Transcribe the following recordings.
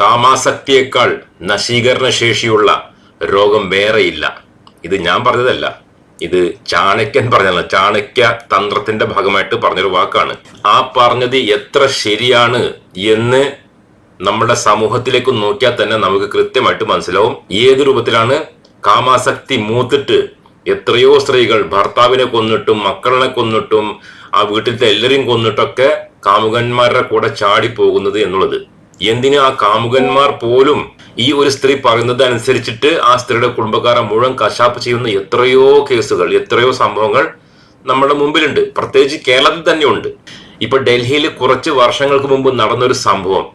കാമാസക്തിയേക്കാൾ നശീകരണ ശേഷിയുള്ള രോഗം വേറെയില്ല. ഇത് ഞാൻ പറഞ്ഞതല്ല. ഇത് ചാണക്യൻ പറഞ്ഞതല്ല. ചാണക്യ തന്ത്രത്തിന്റെ ഭാഗമായിട്ട് പറഞ്ഞൊരു വാക്കാണ്. ആ പറഞ്ഞത് എത്ര ശരിയാണ് എന്ന് നമ്മുടെ സമൂഹത്തിലേക്ക് നോക്കിയാൽ തന്നെ നമുക്ക് കൃത്യമായിട്ട് മനസ്സിലാവും. ഏത് രൂപത്തിലാണ് കാമാസക്തി മൂത്തിട്ട് എത്രയോ സ്ത്രീകൾ ഭർത്താവിനെ കൊന്നിട്ടും മക്കളെ കൊന്നിട്ടും ആ വീട്ടിലത്തെ എല്ലാവരെയും കൊന്നിട്ടൊക്കെ കാമുകന്മാരുടെ കൂടെ ചാടി പോകുന്നത് എന്നുള്ളത്. എന്തിന് ആ കാമുകന്മാർ പോലും ഈ ഒരു സ്ത്രീ പറയുന്നത് അനുസരിച്ചിട്ട് ആ സ്ത്രീയുടെ കുടുംബക്കാരെ മുഴുവൻ കശാപ്പ് ചെയ്യുന്ന എത്രയോ കേസുകൾ എത്രയോ സംഭവങ്ങൾ നമ്മുടെ മുമ്പിലുണ്ട്. പ്രത്യേകിച്ച് കേരളത്തിൽ തന്നെയുണ്ട്. ഇപ്പൊ ഡൽഹിയിൽ കുറച്ച് വർഷങ്ങൾക്ക് മുമ്പ് നടന്നൊരു സംഭവം.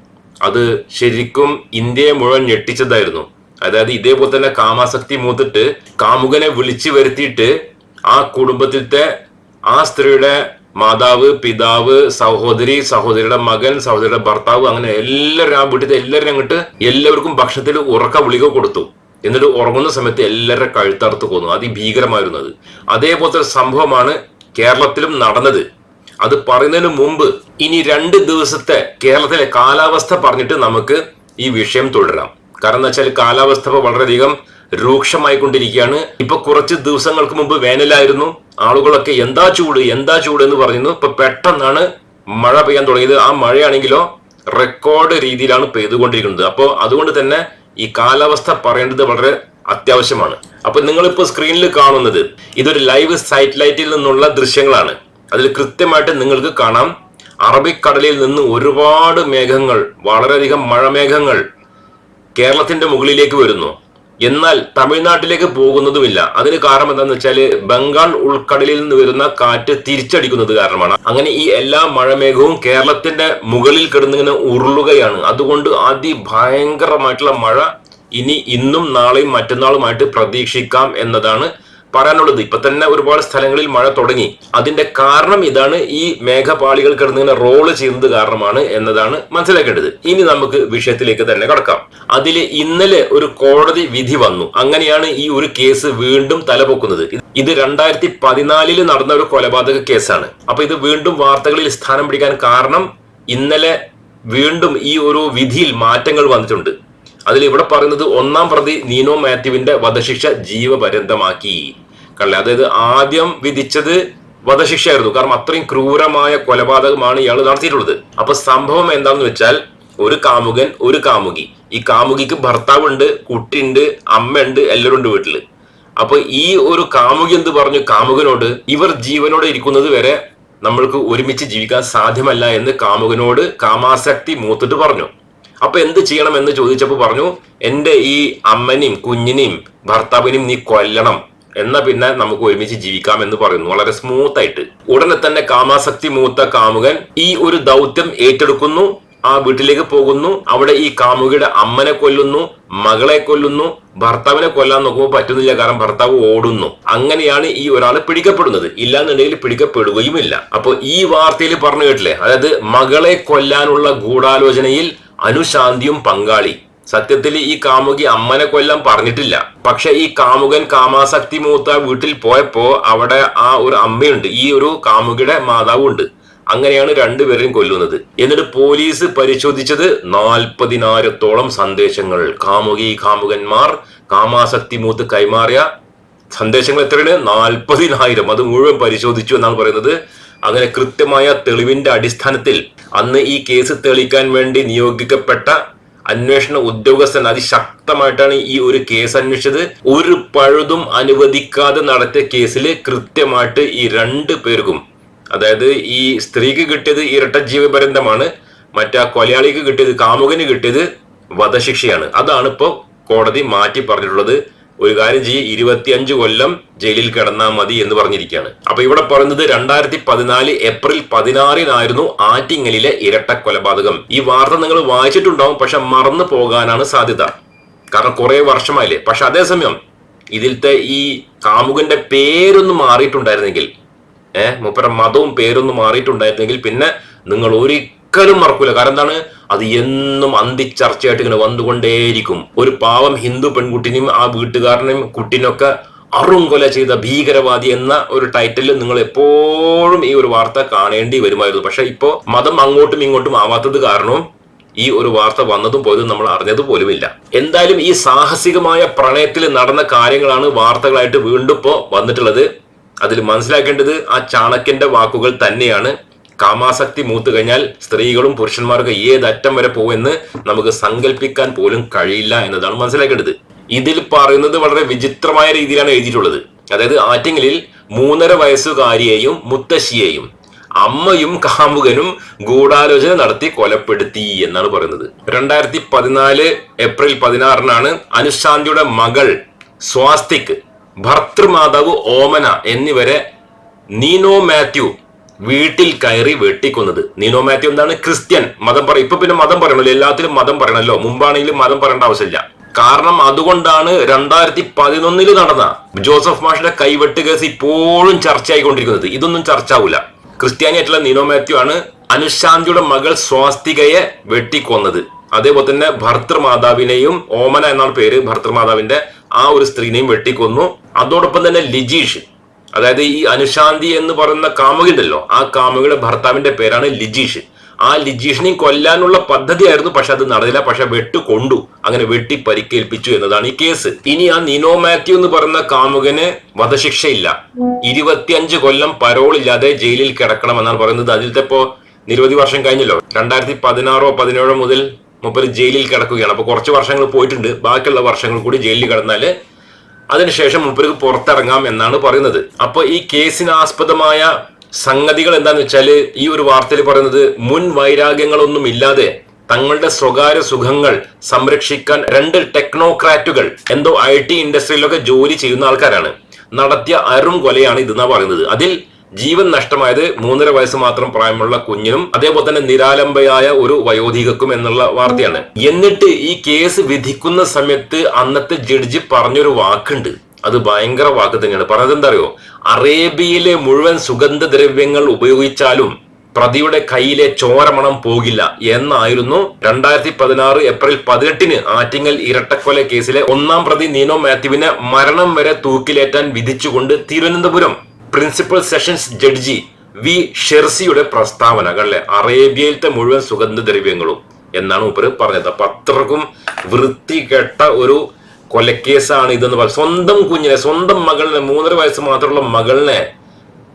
അത് ശരിക്കും ഇന്ത്യയെ മുഴുവൻ ഞെട്ടിച്ചതായിരുന്നു. അതായത് ഇതേപോലെ തന്നെ കാമാസക്തി മൂത്തിട്ട് കാമുകനെ വിളിച്ചു വരുത്തിയിട്ട് ആ കുടുംബത്തിലത്തെ ആ സ്ത്രീയുടെ മാതാവ് പിതാവ് സഹോദരി സഹോദരിയുടെ മകൻ സഹോദരിയുടെ ഭർത്താവ് അങ്ങനെ എല്ലാവരും ആ വീട്ടിലത്തെ എല്ലാവരും അങ്ങോട്ട് എല്ലാവർക്കും ഭക്ഷണത്തിൽ ഉറക്ക ഗുളിക കൊടുത്തു. എന്നിട്ട് ഉറങ്ങുന്ന സമയത്ത് എല്ലാവരുടെ കഴുത്തറുത്ത് കൊന്നു. അതിഭീകരമായിരുന്നു അത് അതേപോലത്തെ സംഭവമാണ് കേരളത്തിലും നടന്നത്. അത് പറയുന്നതിന് മുമ്പ് ഇനി രണ്ട് ദിവസത്തെ കേരളത്തിലെ കാലാവസ്ഥ പറഞ്ഞിട്ട് നമുക്ക് ഈ വിഷയം തുടരാം. കാരണം എന്താ വെച്ചാൽ കാലാവസ്ഥ ഇപ്പൊ വളരെയധികം രൂക്ഷമായിക്കൊണ്ടിരിക്കുകയാണ് ഇപ്പൊ കുറച്ച് ദിവസങ്ങൾക്ക് മുമ്പ് വേനലായിരുന്നു. ആളുകളൊക്കെ എന്താ ചൂട് എന്താ ചൂട് എന്ന് പറയുന്നു ഇപ്പൊ പെട്ടെന്നാണ് മഴ പെയ്യാൻ തുടങ്ങിയത്. ആ മഴയാണെങ്കിലോ റെക്കോർഡ് രീതിയിലാണ് പെയ്തുകൊണ്ടിരിക്കുന്നത്. അപ്പോൾ അതുകൊണ്ട് തന്നെ ഈ കാലാവസ്ഥ പറയേണ്ടത് വളരെ അത്യാവശ്യമാണ്. അപ്പൊ നിങ്ങളിപ്പോ സ്ക്രീനിൽ കാണുന്നത് ഇതൊരു ലൈവ് സാറ്റലൈറ്റിൽ നിന്നുള്ള ദൃശ്യങ്ങളാണ്. അതിൽ കൃത്യമായിട്ട് നിങ്ങൾക്ക് കാണാം. അറബിക്കടലിൽ നിന്ന് ഒരുപാട് മേഘങ്ങൾ വളരെയധികം മഴമേഘങ്ങൾ കേരളത്തിന്റെ മുകളിലേക്ക് വരുന്നു. എന്നാൽ തമിഴ്നാട്ടിലേക്ക് പോകുന്നതുമില്ല. അതിന് കാരണം എന്താണെന്ന് വെച്ചാൽ ബംഗാൾ ഉൾക്കടലിൽ നിന്ന് വരുന്ന കാറ്റ് തിരിച്ചടിക്കുന്നത് കാരണമാണ്. അങ്ങനെ ഈ എല്ലാ മഴമേഘവും കേരളത്തിന്റെ മുകളിൽ കിടന്നിങ്ങനെ ഉരുളുകയാണ്. അതുകൊണ്ട് അതിഭയങ്കരമായിട്ടുള്ള മഴ ഇനി ഇന്നും നാളെയും മറ്റന്നാളുമായിട്ട് പ്രതീക്ഷിക്കാം എന്നതാണ് പറയാനുള്ളത് ഇപ്പൊ തന്നെ ഒരുപാട് സ്ഥലങ്ങളിൽ മഴ തുടങ്ങി. അതിന്റെ കാരണം ഇതാണ് ഈ മേഘപാളികൾ കിടന്നിങ്ങനെ റോൾ ചെയ്യുന്നത് കാരണമാണ് എന്നതാണ് മനസ്സിലാക്കേണ്ടത്. ഇനി നമുക്ക് വിഷയത്തിലേക്ക് തന്നെ കടക്കാം. അതിൽ ഇന്നലെ ഒരു കോടതി വിധി വന്നു. അങ്ങനെയാണ് ഈ ഒരു കേസ് വീണ്ടും തലപൊക്കുന്നത്. ഇത് രണ്ടായിരത്തി പതിനാലിൽ നടന്ന ഒരു കൊലപാതക കേസാണ്. അപ്പൊ ഇത് വീണ്ടും വാർത്തകളിൽ സ്ഥാനം പിടിക്കാൻ കാരണം ഇന്നലെ വീണ്ടും ഈ ഒരു വിധിയിൽ മാറ്റങ്ങൾ വന്നിട്ടുണ്ട്. അതിൽ ഇവിടെ പറയുന്നത് ഒന്നാം പ്രതി നീനോ മാത്യുവിന്റെ വധശിക്ഷ ജീവപര്യന്തമാക്കി. കള്ളേ അതായത് ആദ്യം വിധിച്ചത് വധശിക്ഷയായിരുന്നു. കാരണം അത്രയും ക്രൂരമായ കൊലപാതകമാണ് ഇയാൾ നടത്തിയിട്ടുള്ളത്. അപ്പൊ സംഭവം എന്താണെന്ന് വെച്ചാൽ ഒരു കാമുകൻ ഒരു കാമുകി. ഈ കാമുകിക്ക് ഭർത്താവുണ്ട് കുട്ടിയുണ്ട് അമ്മയുണ്ട് എല്ലാവരും ഉണ്ട് വീട്ടിൽ. അപ്പൊ ഈ ഒരു കാമുകി എന്ത് പറഞ്ഞു? കാമുകനോട് ഇവർ ജീവനോടെ ഇരിക്കുന്നത് വരെ നമ്മൾക്ക് ഒരുമിച്ച് ജീവിക്കാൻ സാധ്യമല്ല എന്ന് കാമുകനോട് കാമാസക്തി മൂത്തിട്ട് പറഞ്ഞു. അപ്പൊ എന്ത് ചെയ്യണം എന്ന് ചോദിച്ചപ്പോൾ പറഞ്ഞു എന്റെ ഈ അമ്മനെയും കുഞ്ഞിനെയും ഭർത്താവിനെയും നീ കൊല്ലണം. എന്നാ പിന്നെ നമുക്ക് ഒരുമിച്ച് ജീവിക്കാം എന്ന് പറയുന്നു. വളരെ സ്മൂത്ത് ആയിട്ട്. ഉടനെ തന്നെ കാമാസക്തി മൂത്ത കാമുകൻ ഈ ഒരു ദൗത്യം ഏറ്റെടുക്കുന്നു. ആ വീട്ടിലേക്ക് പോകുന്നു. അവിടെ ഈ കാമുകിയുടെ അമ്മനെ കൊല്ലുന്നു മകളെ കൊല്ലുന്നു ഭർത്താവിനെ കൊല്ലാൻ നോക്കുമ്പോൾ പറ്റുന്നില്ല കാരണം ഭർത്താവ് ഓടുന്നു. അങ്ങനെയാണ് ഈ ഒരാൾ പിടിക്കപ്പെടുന്നത്. ഇല്ലാന്നുണ്ടെങ്കിൽ പിടിക്കപ്പെടുകയുമില്ല. അപ്പൊ ഈ വാർത്തയിൽ പറഞ്ഞു കേട്ടില്ലേ? അതായത് മകളെ കൊല്ലാനുള്ള ഗൂഢാലോചനയിൽ അനുശാന്തിയും പങ്കാളി. സത്യത്തിൽ ഈ കാമുകി അമ്മനെ കൊല്ലം പറഞ്ഞിട്ടില്ല. പക്ഷെ ഈ കാമുകൻ കാമാസക്തി മൂത്ത വീട്ടിൽ പോയപ്പോ അവിടെ ആ ഒരു അമ്മയുണ്ട്. ഈ ഒരു കാമുകിയുടെ മാതാവും ഉണ്ട് അങ്ങനെയാണ് രണ്ടുപേരെയും കൊല്ലുന്നത്. എന്നിട്ട് പോലീസ് പരിശോധിച്ചത് നാൽപ്പതിനായിരത്തോളം സന്ദേശങ്ങൾ. കാമുകി കാമുകന്മാർ കാമാസക്തി മൂത്ത് കൈമാറിയ സന്ദേശങ്ങൾ എത്രയാണ്? നാൽപ്പതിനായിരം. അത് മുഴുവൻ പരിശോധിച്ചു എന്നാണ് പറയുന്നത്. അങ്ങനെ കൃത്യമായ തെളിവിന്റെ അടിസ്ഥാനത്തിൽ അന്ന് ഈ കേസ് തെളിയിക്കാൻ വേണ്ടി നിയോഗിക്കപ്പെട്ട അന്വേഷണ ഉദ്യോഗസ്ഥൻ അതിശക്തമായിട്ടാണ് ഈ ഒരു കേസ് അന്വേഷിച്ചത്. ഒരു പഴുതും അനുവദിക്കാതെ നടത്തിയ കേസിൽ കൃത്യമായിട്ട് ഈ രണ്ട് പേർക്കും അതായത് ഈ സ്ത്രീക്ക് കിട്ടിയത് ഇരട്ട ജീവപര്യന്തമാണ് മറ്റേ കൊലയാളിക്ക് കിട്ടിയത് കാമുകന് കിട്ടിയത് വധശിക്ഷയാണ്. അതാണ് ഇപ്പോൾ കോടതി മാറ്റി പറഞ്ഞിട്ടുള്ളത്. ഒരു കാര്യം ചെയ്യ് ഇരുപത്തിയഞ്ച് കൊല്ലം ജയിലിൽ കിടന്നാൽ മതി എന്ന് പറഞ്ഞിരിക്കുകയാണ് അപ്പൊ ഇവിടെ പറയുന്നത് രണ്ടായിരത്തി പതിനാല് ഏപ്രിൽ പതിനാറിനായിരുന്നു ആറ്റിങ്ങലിലെ ഇരട്ട കൊലപാതകം. ഈ വാർത്ത നിങ്ങൾ വായിച്ചിട്ടുണ്ടാവും പക്ഷെ മറന്നു പോകാനാണ് സാധ്യത. കാരണം കുറെ വർഷമായില്ലേ. പക്ഷെ അതേസമയം ഇതിലത്തെ ഈ കാമുകന്റെ പേരൊന്ന് മാറിയിട്ടുണ്ടായിരുന്നെങ്കിൽ ഏഹ് മുപ്പര മതവും പേരൊന്നും മാറിയിട്ടുണ്ടായിരുന്നെങ്കിൽ പിന്നെ നിങ്ങൾ ഒരിക്കലും മറക്കൂല. കാരണം എന്താണ് അത് എന്നും അന്തിച്ചർച്ചയായിട്ട് ഇങ്ങനെ വന്നുകൊണ്ടേയിരിക്കും. ഒരു പാവം ഹിന്ദു പെൺകുട്ടിനെയും ആ വീട്ടുകാരനെയും കുട്ടിനൊക്കെ അറുംകൊല ചെയ്ത ഭീകരവാദി എന്ന ഒരു ടൈറ്റിൽ നിങ്ങൾ എപ്പോഴും ഈ ഒരു വാർത്ത കാണേണ്ടി വരുമായിരുന്നു. പക്ഷെ ഇപ്പോ മതം അങ്ങോട്ടും ഇങ്ങോട്ടും ആവാത്തത് കാരണവും ഈ ഒരു വാർത്ത വന്നതും പോയതും നമ്മൾ അറിഞ്ഞത് പോലുമില്ല. എന്തായാലും ഈ സാഹസികമായ പ്രണയത്തിൽ നടന്ന കാര്യങ്ങളാണ് വാർത്തകളായിട്ട് വീണ്ടും ഇപ്പോ വന്നിട്ടുള്ളത്. അതിൽ മനസ്സിലാക്കേണ്ടത് ആ ചാണക്യന്റെ വാക്കുകൾ തന്നെയാണ്. കാമാസക്തി മൂത്തു കഴിഞ്ഞാൽ സ്ത്രീകളും പുരുഷന്മാർക്ക് ഏതറ്റം വരെ പോകുമെന്ന് നമുക്ക് സങ്കല്പിക്കാൻ പോലും കഴിയില്ല എന്നതാണ് മനസ്സിലാക്കേണ്ടത്. ഇതിൽ പറയുന്നത് വളരെ വിചിത്രമായ രീതിയിലാണ് എഴുതിയിട്ടുള്ളത്. അതായത് ആറ്റിങ്ങലിൽ മൂന്നര വയസ്സുകാരിയെയും മുത്തശ്ശിയെയും അമ്മയും കാമുകനും ഗൂഢാലോചന നടത്തി കൊലപ്പെടുത്തി എന്നാണ് പറയുന്നത്. രണ്ടായിരത്തി പതിനാല് ഏപ്രിൽ പതിനാറിനാണ് അനുശാന്തിയുടെ മകൾ സ്വാസ്തിക് ഭർത്തൃമാതാവ് ഓമന എന്നിവരെ നീനോ മാത്യു വീട്ടിൽ കയറി വെട്ടിക്കൊന്നത്. നീനോ മാത്യു എന്താണ്? ക്രിസ്ത്യൻ. മതം പറയും ഇപ്പൊ പിന്നെ മതം പറയണല്ലോ. എല്ലാത്തിലും മതം പറയണല്ലോ. മുമ്പാണെങ്കിലും മതം പറയേണ്ട ആവശ്യമില്ല. കാരണം അതുകൊണ്ടാണ് രണ്ടായിരത്തി പതിനൊന്നിൽ നടന്ന ജോസഫ് മാഷിന്റെ കൈവെട്ട് കേസ് ഇപ്പോഴും ചർച്ചയായിക്കൊണ്ടിരിക്കുന്നത്. ഇതൊന്നും ചർച്ച ആവില്ല ക്രിസ്ത്യാനിയായിട്ടുള്ള നീനോ മാത്യു ആണ് അനുശാന്തിയുടെ മകൾ സ്വാസ്തികയെ വെട്ടിക്കൊന്നത്. അതേപോലെ തന്നെ ഭർത്തൃമാതാവിനെയും ഓമന എന്നാണ് പേര്. ഭർത്തൃമാതാവിന്റെ ആ ഒരു സ്ത്രീനെയും വെട്ടിക്കൊന്നു. അതോടൊപ്പം തന്നെ ലിജീഷ്. അതായത് ഈ അനുശാന്തി എന്ന് പറയുന്ന കാമുകിണ്ടല്ലോ ആ കാമുകയുടെ ഭർത്താവിന്റെ പേരാണ് ലിജീഷ് ആ ലിജീഷിനെയും കൊല്ലാനുള്ള പദ്ധതിയായിരുന്നു പക്ഷെ അത് നടന്നില്ല. പക്ഷെ വെട്ടു കൊണ്ടു അങ്ങനെ വെട്ടി പരിക്കേൽപ്പിച്ചു എന്നതാണ് ഈ കേസ്. ഇനി ആ നിനോ മാത്യു എന്ന് പറയുന്ന കാമുകന് വധശിക്ഷയില്ല. ഇരുപത്തിയഞ്ച് കൊല്ലം പരോൾ ഇല്ലാതെ ജയിലിൽ കിടക്കണം എന്നാണ് പറയുന്നത്. അതിലത്തെ ഇപ്പോ നിരവധി വർഷം കഴിഞ്ഞല്ലോ. രണ്ടായിരത്തി പതിനാറോ പതിനേഴോ മുതൽ മുപ്പത് ജയിലിൽ കിടക്കുകയാണ്. അപ്പൊ കുറച്ച് വർഷങ്ങൾ പോയിട്ടുണ്ട്. ബാക്കിയുള്ള വർഷങ്ങൾ കൂടി ജയിലിൽ കിടന്നാൽ അതിനുശേഷം മൂപ്പർക്ക് പുറത്തിറങ്ങാം എന്നാണ് പറയുന്നത്. അപ്പൊ ഈ കേസിനാസ്പദമായ സംഗതികൾ എന്താന്ന് വെച്ചാൽ ഈ ഒരു വാർത്തയിൽ പറയുന്നത് മുൻ വൈരാഗ്യങ്ങളൊന്നും ഇല്ലാതെ തങ്ങളുടെ സ്വകാര്യ സുഖങ്ങൾ സംരക്ഷിക്കാൻ രണ്ട് ടെക്നോക്രാറ്റുകൾ എന്തോ ഐ ടി ഇൻഡസ്ട്രിയിലൊക്കെ ജോലി ചെയ്യുന്ന ആൾക്കാരാണ്. നടത്തിയ അരും കൊലയാണ് ഇതെന്നാ പറയുന്നത്. അതിൽ ജീവൻ നഷ്ടമായത് മൂന്നര വയസ്സ് മാത്രം പ്രായമുള്ള കുഞ്ഞിനും അതേപോലെ തന്നെ നിരാലംബയായ ഒരു വയോധികക്കും എന്നുള്ള വാർത്തയാണ്. എന്നിട്ട് ഈ കേസ് വിധിക്കുന്ന സമയത്ത് അന്നത്തെ ജഡ്ജി പറഞ്ഞൊരു വാക്കുണ്ട്. അത് ഭയങ്കര വാക്ക് തന്നെയാണ്. പറഞ്ഞത് എന്താ അറിയോ അറേബ്യയിലെ മുഴുവൻ സുഗന്ധദ്രവ്യങ്ങൾ ഉപയോഗിച്ചാലും പ്രതിയുടെ കയ്യിലെ ചോരമണം പോകില്ല എന്നായിരുന്നു രണ്ടായിരത്തി പതിനാറ് ഏപ്രിൽ പതിനെട്ടിന് ആറ്റിങ്ങൽ ഇരട്ടക്കൊല കേസിലെ ഒന്നാം പ്രതി നീനോ മാത്യുവിനെ മരണം വരെ തൂക്കിലേറ്റാൻ വിധിച്ചുകൊണ്ട് Thiruvananthapuram principal sessions judge V ഷെർസിയുടെ പ്രസ്താവന കണ്ടല്ലേ അറേബ്യയിലത്തെ മുഴുവൻ സുഗന്ധദ്രവ്യങ്ങളും എന്നാണ് മൂപ്പര് പറഞ്ഞത്. അപ്പൊ അത്രക്കും വൃത്തികെട്ട ഒരു കൊലക്കേസാണ് ഇതെന്ന് പറയുന്നത് സ്വന്തം കുഞ്ഞിനെ സ്വന്തം മകളിനെ മൂന്നര വയസ്സ് മാത്രമുള്ള മകളിനെ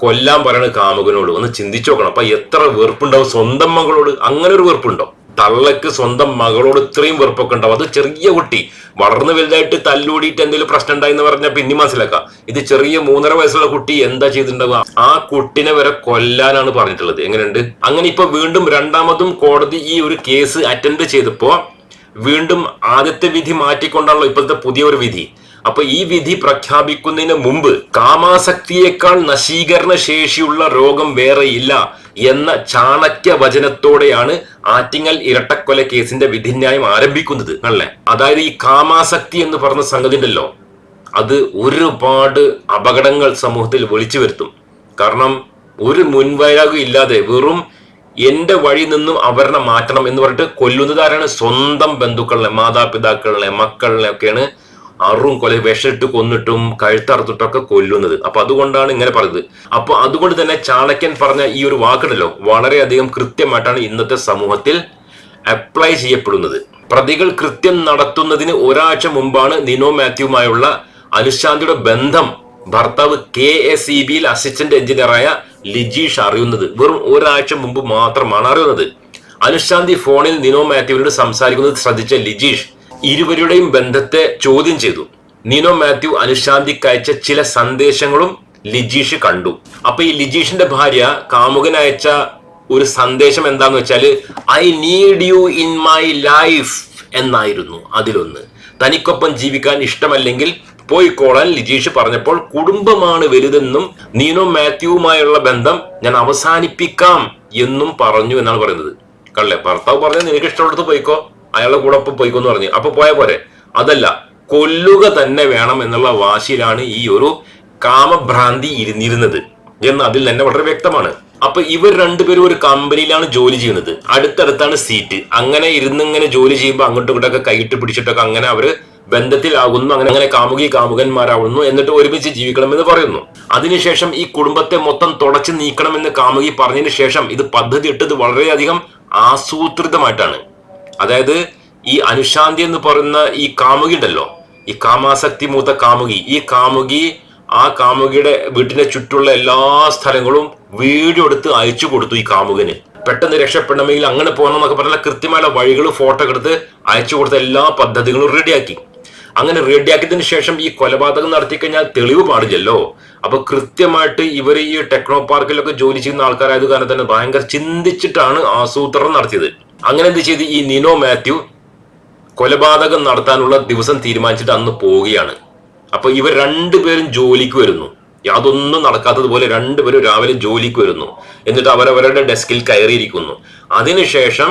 കൊല്ലാൻ പറയണ കാമുകനോട് ഒന്ന് ചിന്തിച്ചു നോക്കണം. അപ്പൊ എത്ര വെറുപ്പുണ്ടാവും സ്വന്തം മകളോട്? അങ്ങനെ ഒരു വെറുപ്പുണ്ടോ? തള്ളക്ക് സ്വന്തം മകളോട് ഇത്രയും വെറുപ്പൊക്കെ ഉണ്ടാവും. അത് ചെറിയ കുട്ടി. വളർന്നു വലുതായിട്ട് തല്ലൂടിയിട്ട് എന്തെങ്കിലും പ്രശ്നം ഉണ്ടായി എന്ന് പറഞ്ഞാൽ പിന്നെ മനസ്സിലാക്കാം. ഇത് ചെറിയ മൂന്നര വയസ്സുള്ള കുട്ടി എന്താ ചെയ്തിട്ടുണ്ടാവുക? ആ കുട്ടിനെ വരെ കൊല്ലാനാണ് പറഞ്ഞിട്ടുള്ളത്. എങ്ങനെയുണ്ട്? അങ്ങനെ ഇപ്പൊ വീണ്ടും രണ്ടാമതും കോടതി ഈ ഒരു കേസ് അറ്റൻഡ് ചെയ്തപ്പോ വീണ്ടും ആദ്യത്തെ വിധി മാറ്റിക്കൊണ്ടാണല്ലോ ഇപ്പോഴത്തെ പുതിയ ഒരു വിധി. അപ്പൊ ഈ വിധി പ്രഖ്യാപിക്കുന്നതിന് മുമ്പ് കാമാസക്തിയേക്കാൾ നശീകരണ ശേഷിയുള്ള രോഗം ഇല്ല എന്ന ചാണക്യ വചനത്തോടെയാണ് ആറ്റിങ്ങൽ ഇരട്ടക്കൊല കേസിന്റെ വിധിന്യായം ആരംഭിക്കുന്നത് അല്ലേ? അതായത് ഈ കാമാസക്തി എന്ന് പറഞ്ഞ സംഗതി ഉണ്ടല്ലോ അത് ഒരുപാട് അപകടങ്ങൾ സമൂഹത്തിൽ വിളിച്ചു വരുത്തും. കാരണം ഒരു മുൻവൈരാഗ്യം ഇല്ലാതെ വെറും എന്റെ വഴി നിന്നും അവരെ മാറ്റണം എന്ന് പറഞ്ഞിട്ട് കൊല്ലുന്നത് ആരാണ് സ്വന്തം ബന്ധുക്കളെ മാതാപിതാക്കളെ മക്കളെ ഒക്കെയാണ് അറും കൊല വിഷമിട്ട് കൊന്നിട്ടും കഴുത്തറുത്തിട്ടൊക്കെ കൊല്ലുന്നത്. അപ്പൊ അതുകൊണ്ടാണ് ഇങ്ങനെ പറയുന്നത്. അപ്പൊ അതുകൊണ്ട് തന്നെ ചാണക്യൻ പറഞ്ഞ ഈ ഒരു വാക്കുണ്ടല്ലോ വളരെയധികം കൃത്യമായിട്ടാണ് ഇന്നത്തെ സമൂഹത്തിൽ അപ്ലൈ ചെയ്യപ്പെടുന്നത്. പ്രതികൾ കൃത്യം നടത്തുന്നതിന് ഒരാഴ്ച മുമ്പാണ് നിനോ മാത്യുവുമായുള്ള അനുശാന്തിയുടെ ബന്ധം ഭർത്താവ് കെ എസ് ഇ ബിയിൽ അസിസ്റ്റന്റ് എഞ്ചിനീയറായ ലിജീഷ് അറിയുന്നത്. വെറും ഒരാഴ്ച മുമ്പ് മാത്രമാണ് അറിയുന്നത്. അനുശാന്തി ഫോണിൽ നിനോ മാത്യുവിനോട് സംസാരിക്കുന്നത് ശ്രദ്ധിച്ച ലിജീഷ് ഇരുവരുടെയും ബന്ധത്തെ ചോദ്യം ചെയ്തു. നീനോ മാത്യു അനുശാന്തിക്ക് അയച്ച ചില സന്ദേശങ്ങളും ലിജീഷ് കണ്ടു. അപ്പൊ ഈ ലിജീഷിന്റെ ഭാര്യ കാമുകൻ അയച്ച ഒരു സന്ദേശം എന്താന്ന് വെച്ചാൽ I need you in my life എന്നായിരുന്നു അതിലൊന്ന്. തനിക്കൊപ്പം ജീവിക്കാൻ ഇഷ്ടമല്ലെങ്കിൽ പോയിക്കോളാൻ ലിജീഷ് പറഞ്ഞപ്പോൾ കുടുംബമാണ് വലുതെന്നും നീനോ മാത്യുവുമായുള്ള ബന്ധം ഞാൻ അവസാനിപ്പിക്കാം എന്നും പറഞ്ഞു എന്നാണ് പറയുന്നത്. കള്ളെ ഭർത്താവ് പറഞ്ഞത് നിനക്ക് ഇഷ്ടമുള്ളത് പോയിക്കോ. അയാളുടെ കൂടെ ഒപ്പം പോയിക്കൊന്ന് പറഞ്ഞു. അപ്പൊ പോയ പോരെ. അതല്ല കൊല്ലുക തന്നെ വേണം എന്നുള്ള വാശിയിലാണ് ഈ ഒരു കാമഭ്രാന്തി ഇരുന്നിരുന്നത് എന്ന് അതിൽ തന്നെ വളരെ വ്യക്തമാണ്. അപ്പൊ ഇവർ രണ്ടുപേരും ഒരു കമ്പനിയിലാണ് ജോലി ചെയ്യുന്നത്. അടുത്തടുത്താണ് സീറ്റ്. അങ്ങനെ ഇരുന്നിങ്ങനെ ജോലി ചെയ്യുമ്പോൾ അങ്ങോട്ടും ഇങ്ങോട്ടൊക്കെ കൈയിട്ട് പിടിച്ചിട്ടൊക്കെ അങ്ങനെ അവർ ബന്ധത്തിലാകുന്നു അങ്ങനെ അങ്ങനെ കാമുകി കാമുകന്മാരാവുന്നു എന്നിട്ട് ഒരുമിച്ച് ജീവിക്കണമെന്ന് പറയുന്നു. അതിനുശേഷം ഈ കുടുംബത്തെ മൊത്തം തുടച്ചു നീക്കണമെന്ന് കാമുകി പറഞ്ഞതിന് ശേഷം ഇത് പദ്ധതി ഇട്ടത് വളരെയധികം ആസൂത്രിതമായിട്ടാണ്. അതായത് ഈ അനുശാന്തി എന്ന് പറയുന്ന ഈ കാമുകി ഉണ്ടല്ലോ. ഈ കാമാസക്തി മൂത്ത കാമുകി. ഈ കാമുകി ആ കാമുകിയുടെ വീട്ടിന്റെ ചുറ്റുള്ള എല്ലാ സ്ഥലങ്ങളും വീഡിയോ എടുത്ത് അയച്ചു കൊടുത്തു ഈ കാമുകന്. പെട്ടെന്ന് രക്ഷപ്പെടണമെങ്കിൽ അങ്ങനെ പോകണം എന്നൊക്കെ പറഞ്ഞാൽ കൃത്യമായ വഴികൾ ഫോട്ടോ എടുത്ത് അയച്ചു കൊടുത്ത എല്ലാ പദ്ധതികളും റെഡിയാക്കി. അങ്ങനെ റെഡിയാക്കിയതിനു ശേഷം ഈ കൊലപാതകം നടത്തി കഴിഞ്ഞാൽ തെളിവ് പാടില്ലല്ലോ. അപ്പൊ കൃത്യമായിട്ട് ഇവർ ഈ ടെക്നോ പാർക്കിലൊക്കെ ജോലി ചെയ്യുന്ന ആൾക്കാരായത് കാരണം തന്നെ ഭയങ്കര ചിന്തിച്ചിട്ടാണ് ആസൂത്രണം നടത്തിയത്. അങ്ങനെ എന്ത് ചെയ്ത് ഈ നിനോ മാത്യു കൊലപാതകം നടത്താനുള്ള ദിവസം തീരുമാനിച്ചിട്ട് അന്ന് പോവുകയാണ്. അപ്പൊ ഇവർ രണ്ടുപേരും ജോലിക്ക് വരുന്നു. യാതൊന്നും നടക്കാത്തതുപോലെ രണ്ടുപേരും രാവിലെ ജോലിക്ക് വരുന്നു. എന്നിട്ട് അവരവരുടെ ഡെസ്കിൽ കയറിയിരിക്കുന്നു. അതിനുശേഷം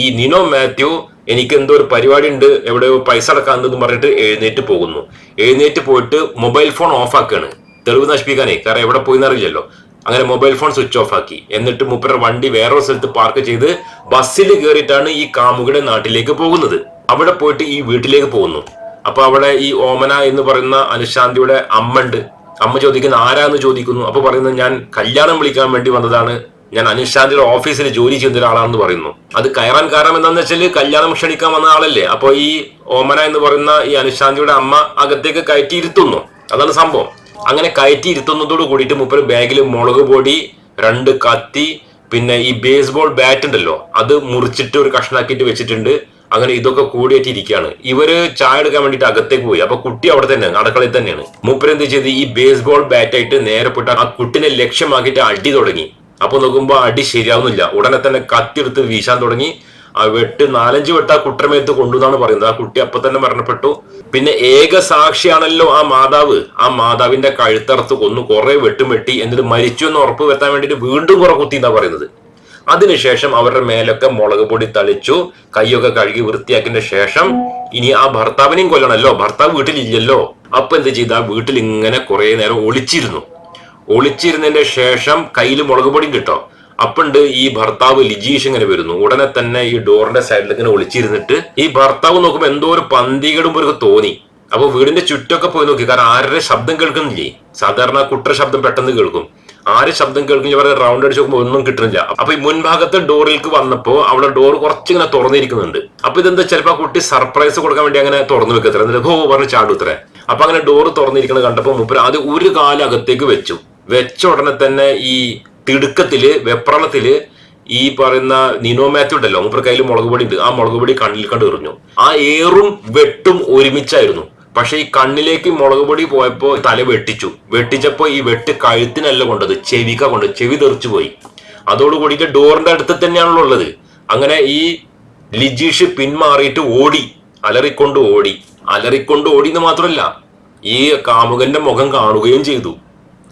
ഈ നിനോ മാത്യു എനിക്ക് എന്തോ ഒരു പരിപാടി ഉണ്ട് എവിടെയോ പൈസ അടക്കാന്നെന്ന് പറഞ്ഞിട്ട് എഴുന്നേറ്റ് പോകുന്നു. എഴുന്നേറ്റ് പോയിട്ട് മൊബൈൽ ഫോൺ ഓഫ് ആക്കുകയാണ് തെളിവ് നശിപ്പിക്കാനേ കാരണം എവിടെ പോയി അറിയില്ലല്ലോ. അങ്ങനെ മൊബൈൽ ഫോൺ സ്വിച്ച് ഓഫ് ആക്കി. എന്നിട്ട് മൂപ്പരുടെ വണ്ടി വേറൊരു സ്ഥലത്ത് പാർക്ക് ചെയ്ത് ബസ്സിൽ കയറിയിട്ടാണ് ഈ കാമുകിയുടെ നാട്ടിലേക്ക് പോകുന്നത്. അവിടെ പോയിട്ട് ഈ വീട്ടിലേക്ക് പോകുന്നു. അപ്പൊ അവിടെ ഈ ഓമന എന്ന് പറയുന്ന അനുശാന്തിയുടെ അമ്മണ്ട് അമ്മ ചോദിക്കുന്ന ആരാന്ന് ചോദിക്കുന്നു? അപ്പൊ പറയുന്നത് ഞാൻ കല്യാണം വിളിക്കാൻ വേണ്ടി വന്നതാണ്. ഞാൻ അനുശാന്തിയുടെ ഓഫീസിൽ ജോലി ചെയ്യുന്ന ഒരാളാണെന്ന് പറയുന്നു. അത് കയറാൻ കാരണം എന്താണെന്ന് വെച്ചാൽ കല്യാണം ക്ഷണിക്കാൻ വന്ന ആളല്ലേ. അപ്പൊ ഈ ഓമന എന്ന് പറയുന്ന ഈ അനുശാന്തിയുടെ അമ്മ അകത്തേക്ക് കയറ്റി ഇരുത്തുന്നു. അതാണ് സംഭവം. അങ്ങനെ കയറ്റി ഇരുത്തുന്നതോട് കൂടിയിട്ട് മുപ്പര് ബാഗിൽ മുളക് പൊടി രണ്ട് കത്തി പിന്നെ ഈ ബേസ്ബോൾ ബാറ്റ് ഉണ്ടല്ലോ അത് മുറിച്ചിട്ട് ഒരു കഷ്ണാക്കിയിട്ട് വെച്ചിട്ടുണ്ട്. അങ്ങനെ ഇതൊക്കെ കൂടിയിട്ട് ഇരിക്കുകയാണ്. ഇവർ ചായ എടുക്കാൻ വേണ്ടിയിട്ട് അകത്തേക്ക് പോയി. അപ്പൊ കുട്ടി അവിടെ തന്നെ അടക്കളയിൽ തന്നെയാണ്. മൂപ്പര് എന്ത് ചെയ്ത്? ഈ ബേസ്ബോൾ ബാറ്റായിട്ട് നേരെ പോയിട്ട് ആ കുട്ടിനെ ലക്ഷ്യമാക്കിയിട്ട് അടി തുടങ്ങി. അപ്പൊ നോക്കുമ്പോ അടി ശരിയാവുന്നില്ല. ഉടനെ തന്നെ കത്തിയെടുത്ത് വീശാൻ തുടങ്ങി. ആ വെട്ട് നാലഞ്ച് വെട്ട് ആ കുട്ടരമേത്ത് കൊണ്ടുവന്നാണ് പറയുന്നത്. ആ കുട്ടി അപ്പൊ തന്നെ മരണപ്പെട്ടു. പിന്നെ ഏക സാക്ഷിയാണല്ലോ ആ മാതാവ്. ആ മാതാവിന്റെ കഴുത്തറത്ത് കൊന്നു. കുറെ വെട്ടും വെട്ടി എന്നിട്ട് മരിച്ചു എന്ന് ഉറപ്പ് വരുത്താൻ വേണ്ടിയിട്ട് വീണ്ടും കുറെ കുത്തി എന്നാ പറയുന്നത്. അതിനുശേഷം അവരുടെ മേലൊക്കെ മുളക് പൊടി തളിച്ചു. കൈയൊക്കെ കഴുകി വൃത്തിയാക്കിന്റെ ശേഷം ഇനി ആ ഭർത്താവിനെയും കൊല്ലണല്ലോ ഭർത്താവ് വീട്ടിലില്ലല്ലോ. അപ്പൊ എന്ത് ചെയ്ത? വീട്ടിൽ ഇങ്ങനെ കുറെ നേരം ഒളിച്ചിരുന്നു. ഒളിച്ചിരുന്നതിന്റെ ശേഷം കയ്യിൽ മുളക് പൊടിയും കിട്ടും. അപ്പണ്ട് ഈ ഭർത്താവ് ലിജീഷ് ഇങ്ങനെ വരുന്നു. ഉടനെ തന്നെ ഈ ഡോറിന്റെ സൈഡിൽ ഇങ്ങനെ ഒളിച്ചിരുന്നിട്ട് ഈ ഭർത്താവ് നോക്കുമ്പോ എന്തോ ഒരു പന്തികടും ഒരു തോന്നി. അപ്പൊ വീടിന്റെ ചുറ്റൊക്കെ പോയി നോക്കി. കാരണം ആരുടെ ശബ്ദം കേൾക്കുന്നില്ലേ? സാധാരണ കുട്ട ശബ്ദം പെട്ടെന്ന് കേൾക്കും. ആര് ശബ്ദം കേൾക്കും ഇവരെ റൗണ്ട് അടിച്ച് നോക്കുമ്പോൾ ഒന്നും കിട്ടുന്നില്ല. അപ്പൊ ഈ മുൻഭാഗത്തെ ഡോറിലേക്ക് വന്നപ്പോ അവിടെ ഡോർ കുറച്ചിങ്ങനെ തുറന്നിരിക്കുന്നുണ്ട്. അപ്പൊ ഇതെന്താ ചിലപ്പോ കുട്ടി സർപ്രൈസ് കൊടുക്കാൻ വേണ്ടി അങ്ങനെ തുറന്നു വെക്കത്ര എന്നിട്ട് ഹോ പറഞ്ഞ് ചാടുത്രേ അപ്പൊ അങ്ങനെ ഡോർ തുറന്നിരിക്കുന്നത് കണ്ടപ്പോൾ മുപ്പര് അത് ഒരു കാലം അകത്തേക്ക് വെച്ചു. വെച്ച ഉടനെ തന്നെ ഈ തിടുക്കത്തിൽ വെപ്രളത്തിൽ ഈ പറയുന്ന നിനോ മാത്യു ഉണ്ടല്ലോ മൂപ്പർ കയ്യിൽ മുളക് പൊടി ഉണ്ട്. ആ മുളക് പൊടി കണ്ണിൽ കണ്ട് എറിഞ്ഞു. ആ ഏറും വെട്ടും ഒരുമിച്ചായിരുന്നു. പക്ഷെ ഈ കണ്ണിലേക്ക് മുളക് പൊടി പോയപ്പോ തല വെട്ടിച്ചു. വെട്ടിച്ചപ്പോ ഈ വെട്ട് കഴുത്തിനല്ല കൊണ്ടത് ചെവിക്ക കൊണ്ട് ചെവി തെറിച്ചു പോയി. അതോട് കൂടിയിട്ട് ഡോറിന്റെ അടുത്ത് തന്നെയാണല്ലോ ഉള്ളത്. അങ്ങനെ ഈ ലിജീഷ് പിന്മാറിയിട്ട് ഓടി. അലറിക്കൊണ്ട് ഓടി. അലറിക്കൊണ്ട് ഓടി എന്ന് മാത്രമല്ല ഈ കാമുകന്റെ മുഖം കാണുകയും ചെയ്തു.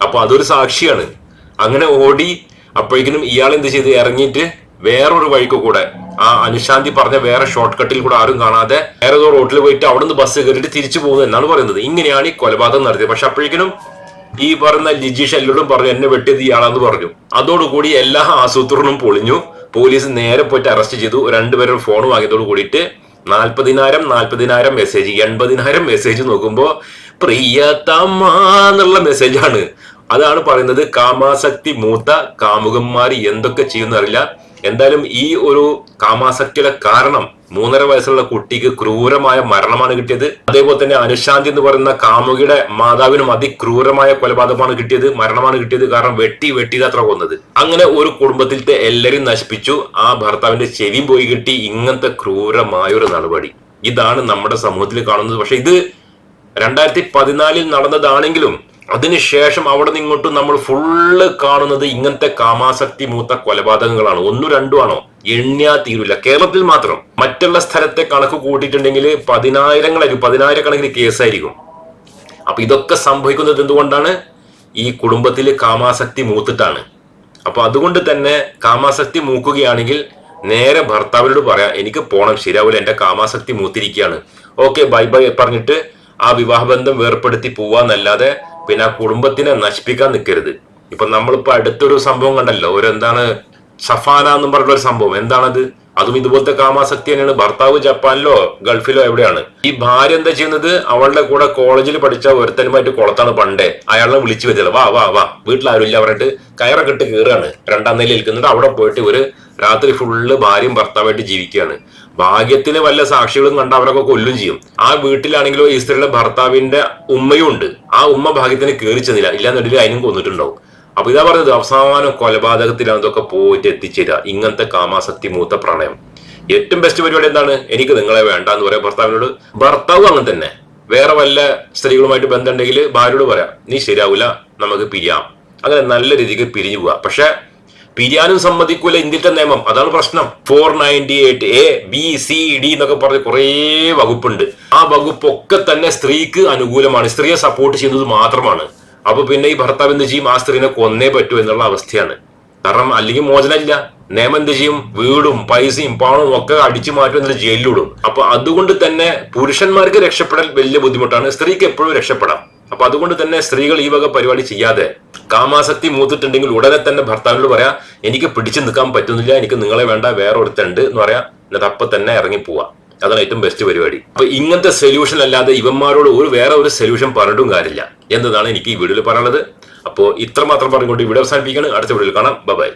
അപ്പൊ അതൊരു സാക്ഷിയാണ്. അങ്ങനെ ഓടി അപ്പോഴേക്കിനും ഇയാൾ എന്ത് ചെയ്ത്? ഇറങ്ങിയിട്ട് വേറൊരു വഴിക്ക് കൂടെ ആ അനുശാന്തി പറഞ്ഞ വേറെ ഷോർട്ട് കട്ടിൽ കൂടെ ആരും കാണാതെ വേറെ ഏതോ റോട്ടിൽ പോയിട്ട് അവിടുന്ന് ബസ് കയറിയിട്ട് തിരിച്ചു പോകുന്നു എന്നാണ് പറയുന്നത്. ഇങ്ങനെയാണ് ഈ കൊലപാതകം നടത്തിയത്. പക്ഷെ അപ്പോഴേക്കിനും ഈ പറഞ്ഞ ലിജീഷ് എല്ലോടും പറഞ്ഞു എന്നെ വെട്ടിയത് ഇയാളാന്ന് പറഞ്ഞു. അതോടുകൂടി എല്ലാ ആസൂത്രണവും പൊളിഞ്ഞു. പോലീസ് നേരെ പോയിട്ട് അറസ്റ്റ് ചെയ്തു. രണ്ടുപേരും ഫോൺ വാങ്ങിയതോട് കൂടിയിട്ട് നാൽപ്പതിനായിരം നാൽപ്പതിനായിരം മെസ്സേജ് എൺപതിനായിരം മെസ്സേജ് നോക്കുമ്പോ പ്രിയതമ്മ എന്നുള്ള മെസ്സേജാണ് അതാണ് പറയുന്നത് കാമാസക്തി മൂത്ത കാമുകന്മാർ എന്തൊക്കെ ചെയ്യുന്ന അറിയില്ല എന്തായാലും ഈ ഒരു കാമാസക്തിയുടെ കാരണം മൂന്നര വയസ്സുള്ള കുട്ടിക്ക് ക്രൂരമായ മരണമാണ് കിട്ടിയത്. അതേപോലെ തന്നെ അനുശാന്തി എന്ന് പറയുന്ന കാമുകിയുടെ മാതാവിനും അതിക്രൂരമായ കൊലപാതകമാണ് കിട്ടിയത് മരണമാണ് കിട്ടിയത് കാരണം വെട്ടി വെട്ടി അത്ര കൊന്നത്. അങ്ങനെ ഒരു കുടുംബത്തിലത്തെ എല്ലാവരും നശിപ്പിച്ചു. ആ ഭർത്താവിന്റെ ചെവി പോയി കിട്ടി. ഇങ്ങനത്തെ ക്രൂരമായ ഒരു നടപടി. ഇതാണ് നമ്മുടെ സമൂഹത്തിൽ കാണുന്നത്. പക്ഷെ ഇത് രണ്ടായിരത്തി പതിനാലിൽ നടന്നതാണെങ്കിലും അതിനുശേഷം അവിടെ നിന്ന് ഇങ്ങോട്ടും നമ്മൾ ഫുള്ള് കാണുന്നത് ഇങ്ങനത്തെ കാമാസക്തി മൂത്ത കൊലപാതകങ്ങളാണ്. ഒന്നും രണ്ടും ആണോ? എണ്ണിയാ തീരില്ല കേരളത്തിൽ മാത്രം. മറ്റുള്ള സ്ഥലത്തെ കണക്ക് കൂട്ടിയിട്ടുണ്ടെങ്കിൽ പതിനായിരങ്ങളായിരിക്കും. പതിനായിരക്കണക്കിന് കേസായിരിക്കും. അപ്പൊ ഇതൊക്കെ സംഭവിക്കുന്നത് എന്തുകൊണ്ടാണ്? ഈ കുടുംബത്തിൽ കാമാസക്തി മൂത്തിട്ടാണ്. അപ്പൊ അതുകൊണ്ട് തന്നെ കാമാസക്തി മൂക്കുകയാണെങ്കിൽ നേരെ ഭർത്താവിനോട് പറയാം എനിക്ക് പോണം ശരിയാവില്ല എന്റെ കാമാസക്തി മൂത്തിരിക്കുകയാണ്. ഓക്കെ ബൈ ബൈ പറഞ്ഞിട്ട് ആ വിവാഹബന്ധം വേർപ്പെടുത്തി പോവാന്നല്ലാതെ പിന്നെ ആ കുടുംബത്തിനെ നശിപ്പിക്കാൻ നിൽക്കരുത് ഇപ്പൊ നമ്മളിപ്പോ അടുത്തൊരു സംഭവം കണ്ടല്ലോ. ഒരു എന്താണ് സഫാന എന്ന് പറഞ്ഞ ഒരു സംഭവം. എന്താണത്? അതും ഇതുപോലത്തെ കാമാസക്തി തന്നെയാണ്. ഭർത്താവ് ജപ്പാനിലോ ഗൾഫിലോ എവിടെയാണ്? ഈ ഭാര്യ എന്താ ചെയ്യുന്നത്? അവളുടെ കൂടെ കോളേജിൽ പഠിച്ച ഒരുത്തനുമായിട്ട് കുളത്താണ് പണ്ടേ. അയാളെ വിളിച്ചു വരുത്തില്ല വാ വാ വാ. വീട്ടിൽ ആരും ഇല്ല പറഞ്ഞിട്ട് കയറൊക്കെ ഇട്ട് കയറുകയാണ് രണ്ടാം നിലയിൽ നിൽക്കുന്നുണ്ട്. അവിടെ പോയിട്ട് ഇവർ രാത്രി ഫുള്ള് ഭാര്യയും ഭർത്താവായിട്ട് ജീവിക്കുകയാണ്. ഭാഗ്യത്തിന് വല്ല സാക്ഷികളും കണ്ട അവരൊക്കെ കൊല്ലും ചെയ്യും. ആ വീട്ടിലാണെങ്കിലോ ഈ സ്ത്രീയുടെ ഭർത്താവിന്റെ ഉമ്മയും ഉണ്ട്. ആ ഉമ്മ ഭാഗ്യത്തിന് കയറി ചെന്നില്ല. ഇല്ലാന്നുണ്ടെങ്കിൽ അതിനും കൊന്നിട്ടുണ്ടാവും. അപ്പൊ ഇതാ പറഞ്ഞത് അവസാനം കൊലപാതകത്തിലാണ് ഇതൊക്കെ പോയിട്ട് എത്തിച്ചേരുക. ഇങ്ങനത്തെ കാമാസക്തി മൂത്ത പ്രണയം. ഏറ്റവും ബെസ്റ്റ് പരിപാടി എന്താണ്? എനിക്ക് നിങ്ങളെ വേണ്ട എന്ന് പറയാം. ഭർത്താവിനോട് ഭർത്താവ് അങ്ങനെ തന്നെ. വേറെ വല്ല സ്ത്രീകളുമായിട്ട് ബന്ധമുണ്ടെങ്കിൽ ഭാര്യയോട് പറയാം നീ ശരിയാവില്ല നമുക്ക് പിരിയാം. അങ്ങനെ നല്ല രീതിക്ക് പിരിഞ്ഞു പോവാ പക്ഷെ പിരിയാനും സമ്മതിക്കൂല ഇന്ത്യത്തെ നിയമം. അതാണ് പ്രശ്നം. Four ninety eight A B C D എന്നൊക്കെ പറഞ്ഞ് കുറേ വകുപ്പുണ്ട്. ആ വകുപ്പൊക്കെ തന്നെ സ്ത്രീക്ക് അനുകൂലമാണ്. സ്ത്രീയെ സപ്പോർട്ട് ചെയ്യുന്നത് മാത്രമാണ്. അപ്പൊ പിന്നെ ഈ ഭർത്താവ് എന്ത് ചെയ്യും? ആ സ്ത്രീനെ കൊന്നേ പറ്റൂ എന്നുള്ള അവസ്ഥയാണ്. കാരണം അല്ലെങ്കിൽ മോചനമില്ല. നിയമം എന്ത് ചെയ്യും? വീടും പൈസയും പണവും ഒക്കെ അടിച്ചു മാറ്റും എന്നിട്ട് ജയിലിലിടും അപ്പൊ അതുകൊണ്ട് തന്നെ പുരുഷന്മാർക്ക് രക്ഷപ്പെടാൻ വലിയ ബുദ്ധിമുട്ടാണ്. സ്ത്രീക്ക് എപ്പോഴും രക്ഷപ്പെടാം. അപ്പൊ അതുകൊണ്ട് തന്നെ സ്ത്രീകൾ ഈ വക പരിപാടി ചെയ്യാതെ കാമാസക്തി മൂത്തിട്ടുണ്ടെങ്കിൽ ഉടനെ തന്നെ ഭർത്താവിനോട് പറയാ എനിക്ക് പിടിച്ചു നിൽക്കാൻ പറ്റുന്നില്ല എനിക്ക് നിങ്ങളെ വേണ്ട വേറെ ഒരുത്തുണ്ട് എന്ന് പറയാ. എന്നിട്ട് അപ്പൊ തന്നെ ഇറങ്ങി പോവാ അതാണ് ഏറ്റവും ബെസ്റ്റ് പരിപാടി. അപ്പൊ ഇങ്ങനത്തെ സൊല്യൂഷൻ അല്ലാതെ ഇവന്മാരോട് ഒരു വേറെ ഒരു സൊല്യൂഷൻ പറഞ്ഞിട്ടും കാര്യമില്ല. എന്നതാണ് എനിക്ക് ഈ വീഡിയോയിൽ പറയാനുള്ളത്. അപ്പോൾ ഇത്രമാത്രം പറഞ്ഞുകൊണ്ട് ഇവിടെ അവസാനിപ്പിക്കുകയാണ്. അടുത്ത വീഡിയോയിൽ കാണാം. ബൈ